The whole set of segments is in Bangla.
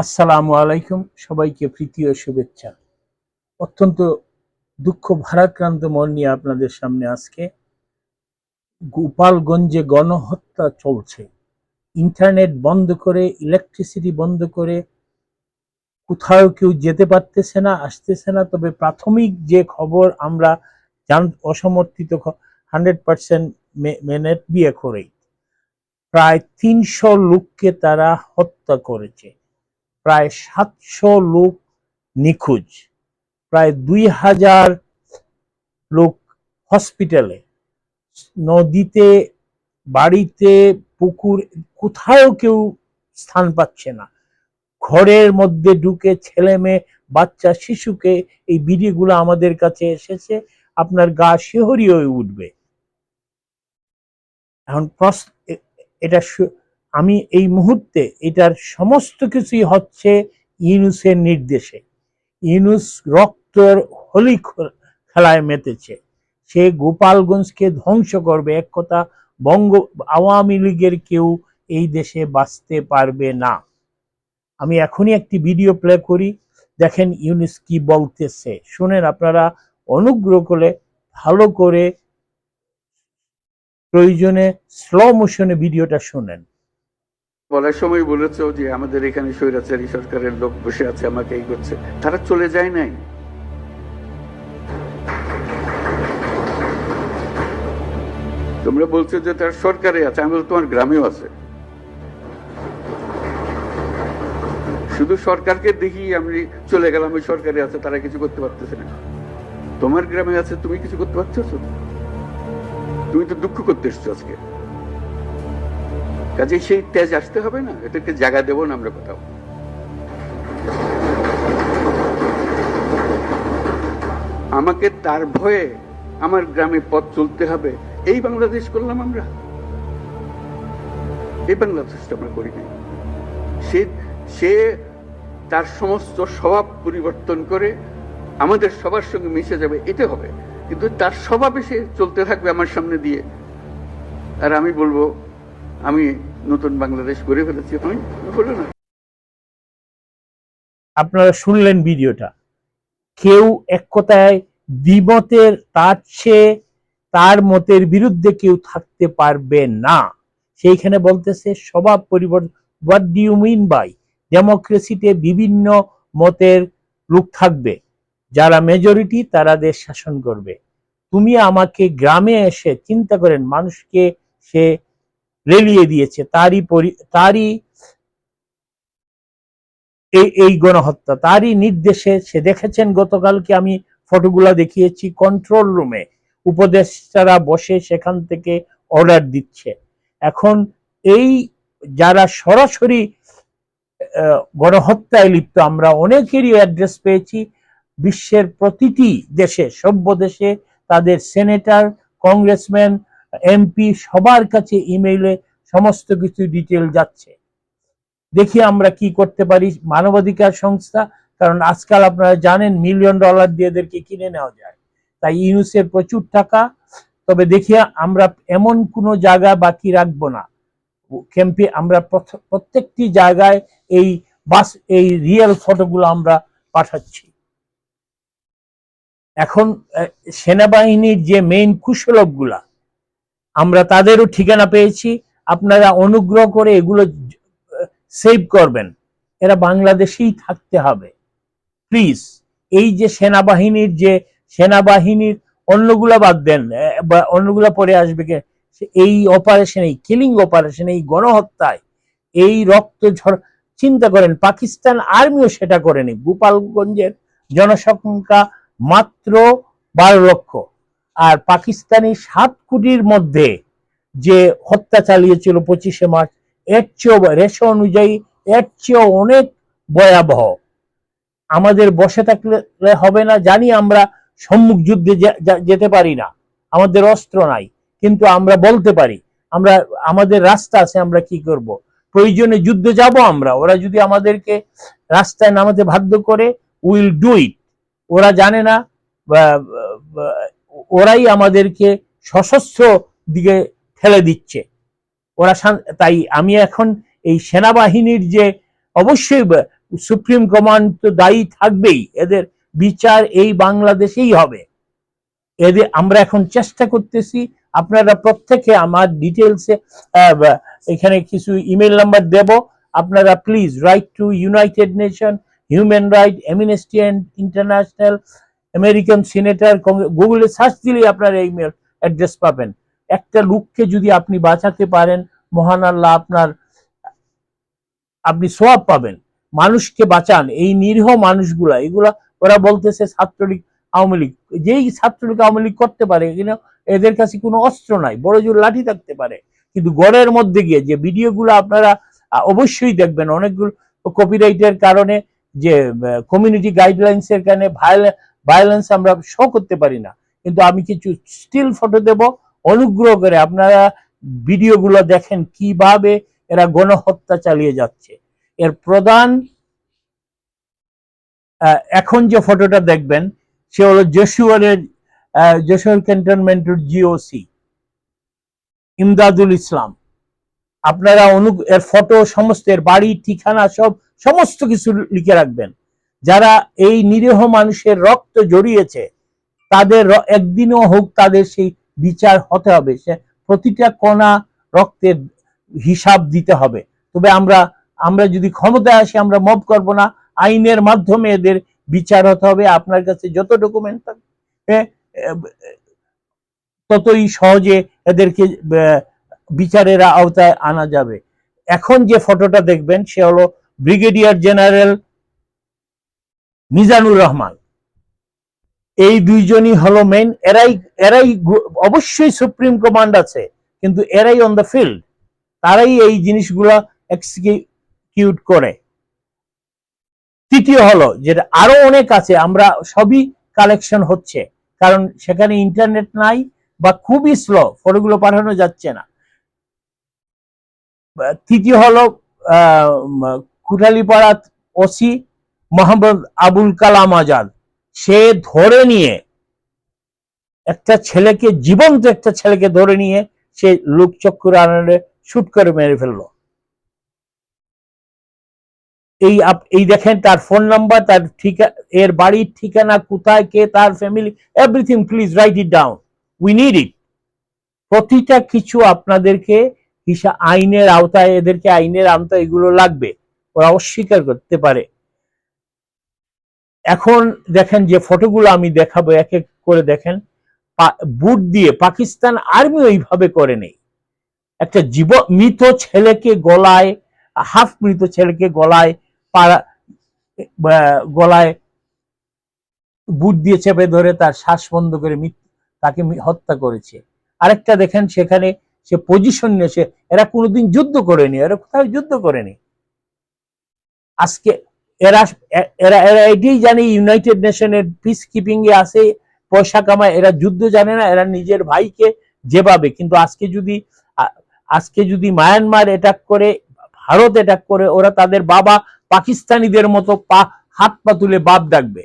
আসসালামু আলাইকুম, সবাইকে প্রীতি ও শুভেচ্ছা। অত্যন্ত দুঃখ ভারাক্রান্ত মন নিয়ে আপনাদের সামনে আজকে গোপালগঞ্জে গণহত্যা চলছে। ইন্টারনেট বন্ধ করে, ইলেকট্রিসিটি বন্ধ করে কোথাও কেউ যেতে পারতেছে না, আসতেছে না। তবে প্রাথমিক যে খবর আমরা জান, অসমর্থিত হান্ড্রেড পার্সেন্ট মেনে বিয়ে করেই। প্রায় তিনশো লোককে তারা হত্যা করেছে। প্রায় সাতশো লোক নিখোঁজ। প্রায় দুই হাজার লোক হসপিটালে। নদীতে, বাড়িতে, পুকুর, কোথাও কেউ স্থান পাচ্ছে না। ঘরের মধ্যে ঢুকে ছেলে মেয়ে, বাচ্চা, শিশুকে এই ভিডিওগুলো আমাদের কাছে এসেছে, আপনার গা শিহরি হয়ে উঠবে। এখন প্রশ্ন এটা আমি এই মুহূর্তে এটার সমস্ত কিছুই হচ্ছে ইউনুসের নির্দেশে। ইউনুস রক্তর হোলি খেলায় মেতেছে। সে গোপালগঞ্জকে ধ্বংস করবে, এক কথা বঙ্গ, আওয়ামী লীগের কেউ এই দেশে বাঁচতে পারবে না। আমি এখনই একটি ভিডিও প্লে করি, দেখেন ইউনুস কি বলতেছে। শুনেন আপনারা অনুগ্রহ করে ভালো করে প্রয়োজনে স্লো মোশনে ভিডিওটা শুনেন। বলার সময় বলেছ যে আমাদের এখানে স্বৈরাচারী সরকারের লোক বসে আছে, আমাকে এই করছে। তারা চলে যায় নাই? তোমরা বলছো যে তার সরকারে আছে, আমি তোমার গ্রামেও আছে। শুধু সরকারকে দেখি আমি চলে গেলাম, ওই সরকারে আছে, তারা কিছু করতে পারতেছে না। তোমার গ্রামে আছে, তুমি কিছু করতে পারছ তুমি তো দুঃখ করতে এসছো আজকে। কাজে সেই তেজ আসতে হবে না এটাকে জায়গা দেবো না আমরা কোথাও। আমাকে তার ভয়ে আমার গ্রামে পথ চলতে হবে, এই বাংলাদেশ করলাম আমরা। এই বাংলাদেশটা আমরা করিনি সে সে তার সমস্ত স্বভাব পরিবর্তন করে আমাদের সবার সঙ্গে মিশে যাবে এটা হবে। কিন্তু তার স্বভাবে সে চলতে থাকবে আমার সামনে দিয়ে। আর আমি বলব, আমি নতুন বাংলাদেশ গড়ে ফেলেছি হয়, হলো না। আপনারা শুনলেন ভিডিওটা। কেউ এক কথায় দ্বিমতের তার চেয়ে তার মতের বিরুদ্ধে কেউ থাকতে পারবে না। সেইখানে বলতেছে, স্বভাব পরিবর্তন what do you mean by ডেমোক্রেসিতে বিভিন্ন মতের লোক থাকবে। যারা মেজরিটি তারা দেশ শাসন করবে। তুমি আমাকে গ্রামে এসে চিন্তা করেন, মানুষকে সে রেলিয়ে দিয়েছে, তারই তারই এই এই গণহত্যা, তারই নির্দেশে সে দেখেছেন গতকালকে আমি ফটোগুলা দেখিয়েছি কন্ট্রোল রুমে উপদেষ্টারা বসে সেখান থেকে অর্ডার দিচ্ছে। এখন এই যারা সরাসরি গণহত্যায় লিপ্ত, আমরা অনেকেরই অ্যাড্রেস পেয়েছি, বিশ্বের প্রতিটি দেশে, সভ্য দেশে তাদের সেনেটর কংগ্রেসম্যান এমপি সবার কাছে ইমেইলে সমস্ত কিছু ডিটেল যাচ্ছে। দেখি আমরা কি করতে পারি। মানবাধিকার সংস্থা, কারণ আজকাল আপনারা জানেন মিলিয়ন ডলার দিয়ে এদেরকে কিনে নেওয়া যায়। তাই ইউনুসের প্রচুর টাকা। তবে দেখি আমরা এমন কোনো জায়গা বাকি রাখব না। ক্যাম্পে আমরা প্রত্যেকটি জায়গায় এই বাস, এই রিয়েল ফটোগুলো আমরা পাঠাচ্ছি। এখন সেনাবাহিনীর যে মেইন কুশলকগুলা আমরা তাদেরও ঠিকানা পেয়েছি। আপনারা অনুগ্রহ করে এগুলো সেভ করবেন। এরা বাংলাদেশেই থাকতে হবে। প্লিজ এই যে সেনাবাহিনীর যে সেনাবাহিনীর অন্যগুলা বাদ দেন বা অন্যগুলা পরে আসবে কে এই অপারেশন এই কিলিং অপারেশন এই গণহত্যায়, এই রক্ত ঝড় চিন্তা করেন, পাকিস্তান আর্মিও সেটা করেনি গোপালগঞ্জের জনসংখ্যা মাত্র বারো লক্ষ। আর পাকিস্তানি সাত কোটির মধ্যে যে হত্যা চালিয়েছিল পঁচিশে মার্চ, এর চেয়েও রেশো অনুযায়ী এর চেয়েও অনেক ভয়াবহ। আমাদের বসে থাকলে হবে না, জানি আমরা সম্মুখ যুদ্ধে যেতে পারি না। আমাদের অস্ত্র নাই, কিন্তু আমরা বলতে পারি, আমরা, আমাদের রাস্তা আছে, আমরা কি করব? প্রয়োজনে যুদ্ধে যাব আমরা, ওরা যদি আমাদেরকে রাস্তায় নামাতে বাধ্য করে, উইল ডু ইট। ওরা জানে না ওরাই আমাদেরকে সশস্ত্র দিকে ঠেলে দিচ্ছে। ওরা তাই আমি এখন এই সেনাবাহিনীর যে অবশ্যই সুপ্রিম কমান্ড তো দায়ী থাকবেই। এদের বিচার এই বাংলাদেশেই হবে। এদের, আমরা এখন চেষ্টা করতেছি, আপনারা প্রত্যেকে আমার ডিটেলসে এখানে কিছু ইমেল নাম্বার দেব। আপনারা please write to United Nation human right Amnesty International American senator গুগলে সার্চ দিলেই আপনারা ইমেল অ্যাড্রেস পাবেন। একটা লোককে যদি আপনি বাঁচাতে পারেন, মহান আল্লাহ আপনার, আপনি সোয়াব পাবেন। মানুষকে বাঁচান, এই নিরীহ মানুষগুলা, এগুলা ওরা বলতেছে ছাত্রলীগ, আওয়ামী লীগ। যেই ছাত্রলীগ আওয়ামী লীগ করতে পারে, এখানে এদের কাছে কোনো অস্ত্র নাই, বড় জোর লাঠি থাকতে পারে। কিন্তু গড়ের মধ্যে গিয়ে যে ভিডিওগুলো আপনারা অবশ্যই দেখবেন, অনেকগুলো কপিরাইটের কারণে যে কমিউনিটি গাইডলাইন্স এর কারণে ভায়োলেন্স আমরা শো করতে পারি না। কিন্তু আমি কিছু স্টিল ফটো দেব অনুগ্রহ করে আপনারা ভিডিওগুলো দেখেন কীভাবে এরা গণহত্যা চালিয়ে যাচ্ছে। এর প্রধান এখন যে ফটোটা দেখবেন সে হলো যশুয়ারের আহ, যশোর ক্যান্টনমেন্টের জিওসি ইমদাদুল ইসলাম। আপনারা অনু এর ফটো সমস্ত এর বাড়ি ঠিকানা সব সমস্ত কিছু লিখে রাখবেন। যারা এই নিরীহ মানুষের রক্ত জড়িয়েছে, তাদের একদিনও হোক তাদের সেই বিচার হতে হবে। সে প্রতিটা কণা রক্তের হিসাব দিতে হবে। তবে আমরা আমরা যদি ক্ষমতায় আসি, আমরা মব করব না। আইনের মাধ্যমে এদের বিচার হতে হবে। আপনার কাছে যত ডকুমেন্ট থাকবে ততই সহজে এদেরকে বিচারের আওতায় আনা যাবে। এখন যে ফটোটা দেখবেন, সে হলো ব্রিগেডিয়ার জেনারেল মিজানুর রহমান। এই দুইজনই হলো মেন এরাই এরাই অবশ্যই সুপ্রিম কমান্ড আছে, কিন্তু এরাই অন দ্য ফিল্ড তারাই এই জিনিসগুলো এক্সিকিউট করে। তৃতীয় হলো, যেটা আরও অনেক আছে, আমরা সবই কালেকশন হচ্ছে, কারণ সেখানে ইন্টারনেট নাই বা খুবই স্লো ফটোগুলো পাঠানো যাচ্ছে না। তৃতীয় হলো কুঠালীপাড়া ওসি মোহাম্মদ আবুল কালাম আজাদ। সে ধরে নিয়ে একটা ছেলেকে, জীবন্ত একটা ছেলেকে ধরে নিয়ে সে লোকচক্ষুর আনন্দে শুট করে মেরে ফেলল। এই এই দেখেন তার ফোন নাম্বার তার ঠিকা, এর বাড়ির ঠিকানা কোথায়, কে তার family everything please write it down we need it প্রতিটা কিছু আপনাদেরকে হিসা, আইনের আওতায়, এদেরকে আইনের আওতায় এগুলো লাগবে। ওরা অস্বীকার করতে পারে। এখন দেখেন যে ফটোগুলো আমি দেখাবো, এক এক করে দেখেন। বুট দিয়ে পাকিস্তান আর্মি ওইভাবে করে নেই। একটা জীব, মৃত ছেলেকে গলায়, হাফ মৃত ছেলেকে গলায় পাড়া গলায় বুট দিয়ে চেপে ধরে তার শ্বাস বন্ধ করে তাকে হত্যা করেছে। আরেকটা দেখেন সেখানে সে পজিশন নিয়ে সে, এরা কোনোদিন যুদ্ধ করেনি, এরা কোথাও যুদ্ধ করেনি। আজকে এরা এরা এরা এটাই জানে ইউনাইটেড নেশনের পিস কিপিং এ আছে, পয়সা কামায়, এরা যুদ্ধ জানে না, এরা নিজের ভাইকে যেভাবে। কিন্তু আজকে যদি আজকে যদি মায়ানমার অ্যাটাক করে, ভারত অ্যাটাক করে, ওরা তাদের বাবা পাকিস্তানিদের মতো পা, হাত পা তুলে বাপ ডাকবে।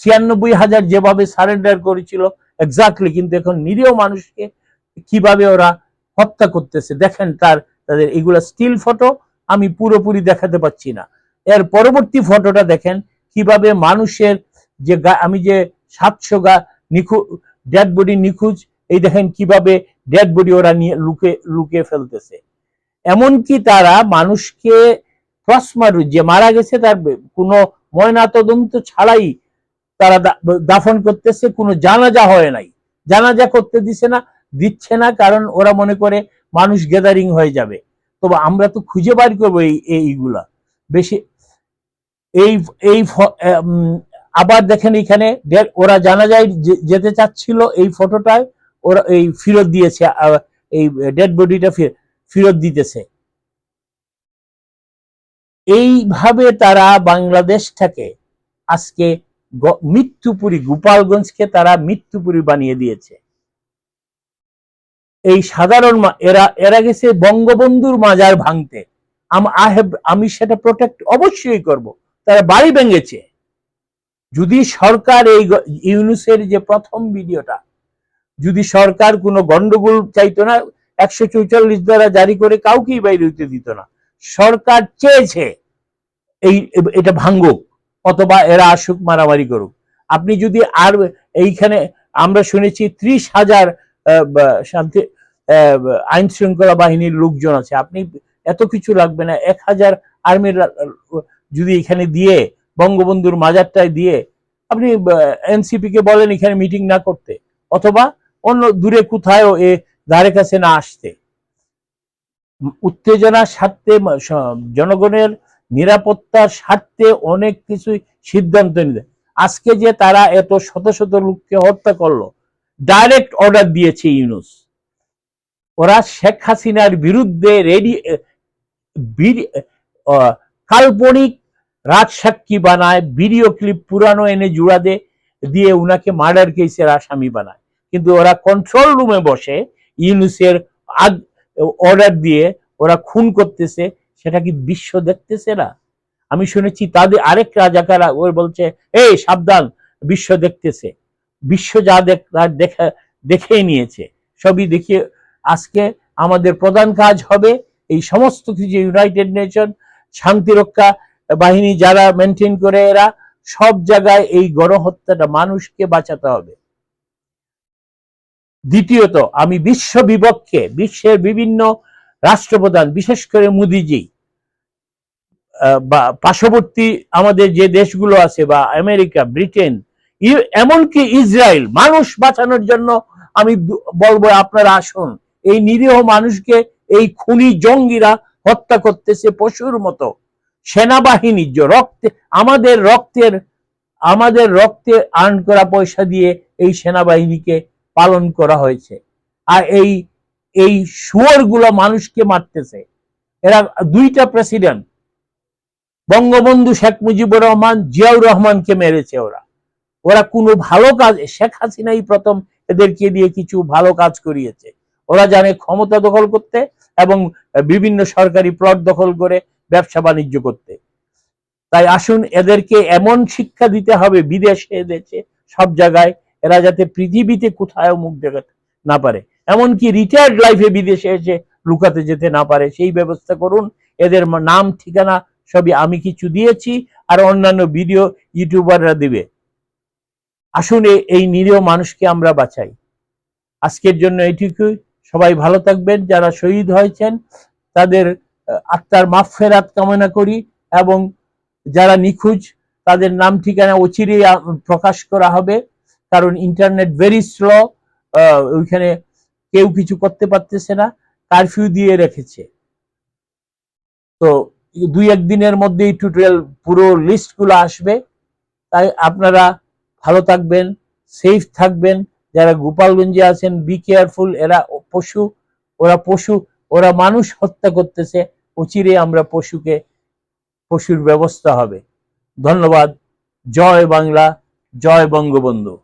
ছিয়ানব্বই হাজার যেভাবে সারেন্ডার করেছিল এক্স্যাক্টলি কিন্তু এখন নিরীহ মানুষকে কীভাবে ওরা হত্যা করতেছে, দেখেন তার, তাদের এগুলা স্টিল ফটো আমি পুরোপুরি দেখাতে পাচ্ছি না। এর পরবর্তী ফটোটা দেখেন, কীভাবে মানুষের যে আমি যে সাতশো গা নিখু ডেড বডি নিখোঁজ, এই দেখেন কীভাবে ডেড বডি ওরা নিয়ে লুকে লুকিয়ে ফেলতেছে। এমনকি তারা মানুষকে প্রশ্মার যে মারা গেছে তার কোনো ময়না তদন্ত ছাড়াই তারা দাফন করতেছে, কোনো জানাজা হয় নাই। জানাজা করতে দিছে না, দিচ্ছে না, কারণ ওরা মনে করে মানুষ গ্যাদারিং হয়ে যাবে। তবে আমরা তো খুঁজে বার করব এই, এইগুলা। বেশি এই এই আবার দেখেন এখানে ওরা জানা যায় যেতে চাচ্ছিল এই ফটোটায়, ওরা এই ফেরত দিয়েছে এই ডেড বডিটা ফেরত দিতেছে। এইভাবে তারা বাংলাদেশটাকে আজকে মৃত্যুপুরী গোপালগঞ্জকে তারা মৃত্যুপুরী বানিয়ে দিয়েছে। এই সাধারণ এরা এরা গেছে বঙ্গবন্ধুর মাজার ভাঙতে। আমি সেটা প্রোটেক্ট অবশ্যই করব। তারা বাড়ি ভেঙেছে। যদি সরকার এই ইউনুসের যে প্রথম ভিডিওটা, যদি সরকার কোনো গন্ডগোল চাইতো না, একশো চৌচল্লিশ দ্বারা জারি করে কাউকেই বাইরে হইতে দিত না। সরকার চেয়েছে এই, এটা ভাঙ্গুক অথবা এরা আসুক, মারামারি করুক। আপনি যদি আর এইখানে আমরা শুনেছি ত্রিশ হাজার শান্তি আইন শৃঙ্খলা বাহিনীর লোকজন আছে। আপনি এত কিছু লাগবে না। এক হাজার আর্মির যদি এখানে দিয়ে, বঙ্গবন্ধুর মাজারটায় দিয়ে, আপনি এনসিপি কে বলেন এখানে মিটিং না করতে, অথবা অন্য দূরে কোথাও এ ধারে কাছে না আসতে। উত্তেজনার স্বার্থে জনগণের নিরাপত্তার স্বার্থে অনেক কিছু সিদ্ধান্ত নিতে। আজকে যে তারা এত শত শত লোককে হত্যা করল ডাইরেক্ট অর্ডার দিয়েছে ইউনুস। ওরা শেখ হাসিনার বিরুদ্ধে রেডি কাল্পনিক রাজসাক্ষী বানায়? ভিডিও ক্লিপ পুরানো এনে জুড়া দে, দিয়ে উনাকে মার্ডার কেসের আসামি বানায়। কিন্তু ওরা কন্ট্রোল রুমে বসে ইউনুসের অর্ডার দিয়ে ওরা খুন করতেছে, সেটা কি বিশ্ব দেখতেছে না? আমি শুনেছি তাদের আরেক রাজাকারা ওই বলছে, এই, সাবধান, বিশ্ব দেখতেছে। বিশ্ব যা দেখা দেখেই নিয়েছে। সবই দেখিয়ে আজকে আমাদের প্রধান কাজ হবে এই সমস্ত কিছু ইউনাইটেড নেশন শান্তিরক্ষা বাহিনী যারা মেনটেন করে, এরা সব জায়গায় এই গণহত্যাটা মানুষকে বাঁচাতে হবে। দ্বিতীয়ত, আমি বিশ্ব বিপক্ষে, বিশ্বের বিভিন্ন রাষ্ট্রপ্রধান, বিশেষ করে মোদিজি বা পার্শ্ববর্তী আমাদের যে দেশগুলো আছে, বা আমেরিকা, ব্রিটেন এমনকি ইসরায়েল, মানুষ বাঁচানোর জন্য আমি বলব আপনারা আসুন। এই নিরীহ মানুষকে, এই খুনি জঙ্গিরা হত্যা করতেছে পশুর মতো। সেনাবাহিনী যে রক্তে, আমাদের রক্তের, আমাদের রক্তে আর্ন করা পয়সা দিয়ে এই সেনাবাহিনীকে পালন করা হয়েছে। আর এই এই শুয়োরগুলো মানুষকে মারতেছে। এরা দুইটা প্রেসিডেন্ট বঙ্গবন্ধু শেখ মুজিবুর রহমান, জিয়াউর রহমানকে মেরেছে ওরা। ওরা কোনো ভালো কাজ, শেখ হাসিনাই প্রথম এদেরকে দিয়ে কিছু ভালো কাজ করিয়েছে। ওরা জানে ক্ষমতা দখল করতে এবং বিভিন্ন সরকারি প্লট দখল করে ব্যবসা বাণিজ্য করতে। তাই আসুন এদেরকে এমন শিক্ষা দিতে হবে বিদেশে, দেশে, সব জায়গায় এরা যাতে পৃথিবীতে কোথাও মুখ দেখাতে না পারে। এমনকি রিটায়ার্ড লাইফে বিদেশে এসে লুকাতে যেতে না পারে। সেই ব্যবস্থা করুন। এদের নাম, ঠিকানা সবই আমি কিছু দিয়েছি আর অন্যান্য ভিডিও ইউটিউবাররা দিবে। আসুন এই নিরীহ মানুষকে আমরা বাঁচাই। আজকের জন্য এটুকুই। সবাই ভালো থাকবেন। যারা শহীদ হয়েছেন, তাদের আত্মার মাফফেরাত কামনা করি এবং যারা নিখোঁজ, তাদের নাম ঠিকানা অচিরেই প্রকাশ করা হবে। কারণ ইন্টারনেট ভেরি স্লো ওইখানে কেউ কিছু করতে পারতেছে না কারফিউ দিয়ে রেখেছে। তো দুই একদিনের মধ্যেই টিউটোরিয়াল পুরো লিস্টগুলো আসবে। তাই আপনারা ভালো থাকবেন সেফ থাকবেন। যারা গোপালগঞ্জে আছেন বি কেয়ারফুল এরা পশু, ওরা পশু, ওরা মানুষ হত্যা করতেছে। অচিরে আমরা পশুকে পশুর ব্যবস্থা হবে। ধন্যবাদ। জয় বাংলা জয় বঙ্গবন্ধু।